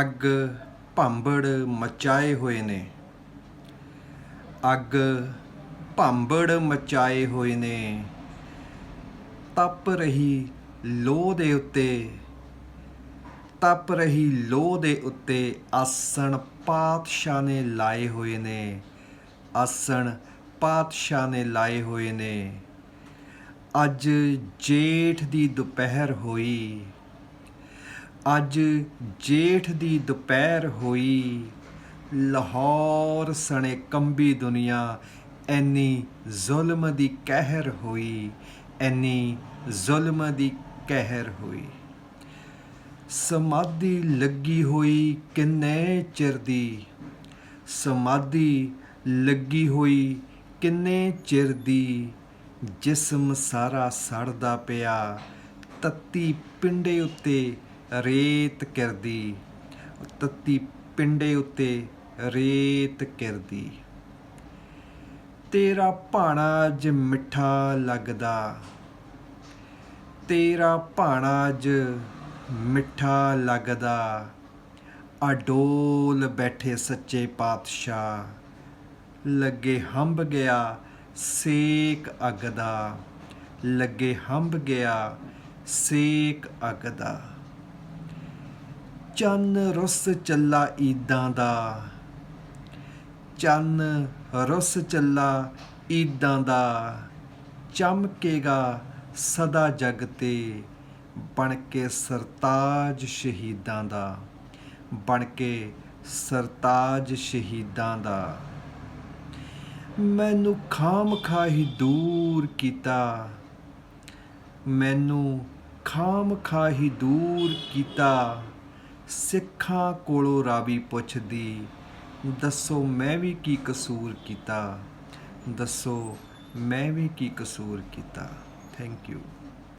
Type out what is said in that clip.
ਅੱਗ ਭਾਂਬੜ ਮਚਾਏ ਹੋਏ ਨੇ। ਅੱਗ ਭਾਂਬੜ ਮਚਾਏ ਹੋਏ ਨੇ। ਤਪ ਰਹੀ ਲੋਹ ਦੇ ਉੱਤੇ, ਤਪ ਰਹੀ ਲੋਹ ਦੇ ਉੱਤੇ ਆਸਣ ਪਾਤਸ਼ਾਹ ਨੇ ਲਾਏ ਹੋਏ ਨੇ। ਆਸਣ ਪਾਤਸ਼ਾਹ ਨੇ ਲਾਏ ਹੋਏ ਨੇ। ਅੱਜ ਜੇਠ ਦੀ ਦੁਪਹਿਰ ਹੋਈ। ਅੱਜ ਜੇਠ ਦੀ ਦੁਪਹਿਰ ਹੋਈ। ਲਾਹੌਰ ਸਣੇ ਕੰਬੀ ਦੁਨੀਆ, ਐਨੀ ਜ਼ੁਲਮ ਦੀ ਕਹਿਰ ਹੋਈ, ਐਨੀ ਜ਼ੁਲਮ ਦੀ ਕਹਿਰ ਹੋਈ। ਸਮਾਧੀ ਲੱਗੀ ਹੋਈ ਕਿੰਨੇ ਚਿਰ ਦੀ? ਸਮਾਧੀ ਲੱਗੀ ਹੋਈ ਕਿੰਨੇ ਚਿਰ ਦੀ? ਜਿਸਮ ਸਾਰਾ ਸੜਦਾ ਪਿਆ, ਤੱਤੀ ਪਿੰਡੇ ਉੱਤੇ ਰੇਤ ਕਿਰਦੀ, ਤੱਤੀ ਪਿੰਡੇ ਉੱਤੇ ਰੇਤ ਕਿਰਦੀ। ਤੇਰਾ ਭਾਣਾ ਜ ਮਿੱਠਾ ਲੱਗਦਾ, ਤੇਰਾ ਭਾਣਾ ਜ ਮਿੱਠਾ ਲੱਗਦਾ। ਅਡੋਲ ਬੈਠੇ ਸੱਚੇ ਪਾਤਸ਼ਾਹ, ਲੱਗੇ ਹੰਬ ਗਿਆ ਸੇਕ ਅੱਗਦਾ, ਲੱਗੇ ਹੰਬ ਗਿਆ ਸੇਕ ਅੱਗਦਾ। ਚੰਨ ਰੁੱਸ ਚੱਲਾ ਈਦਾਂ ਦਾ। ਚੰਨ ਰੁੱਸ ਚੱਲਾ ਈਦਾਂ ਦਾ। ਚਮਕੇਗਾ ਸਦਾ ਜਗ ਤੇ ਬਣ ਕੇ ਸਰਤਾਜ ਸ਼ਹੀਦਾਂ ਦਾ। ਬਣ ਕੇ ਸਰਤਾਜ ਸ਼ਹੀਦਾਂ ਦਾ। ਮੈਨੂੰ ਖਾਮ ਖਾਹੀ ਦੂਰ ਕੀਤਾ। ਮੈਨੂੰ ਖਾਮ ਖਾਹੀ ਦੂਰ ਕੀਤਾ। ਸਿੱਖਾਂ ਕੋਲੋਂ ਰਾਵੀ ਪੁੱਛਦੀ, ਦੱਸੋ ਮੈਂ ਵੀ ਕੀ ਕਸੂਰ ਕੀਤਾ? ਦੱਸੋ ਮੈਂ ਵੀ ਕੀ ਕਸੂਰ ਕੀਤਾ? Thank you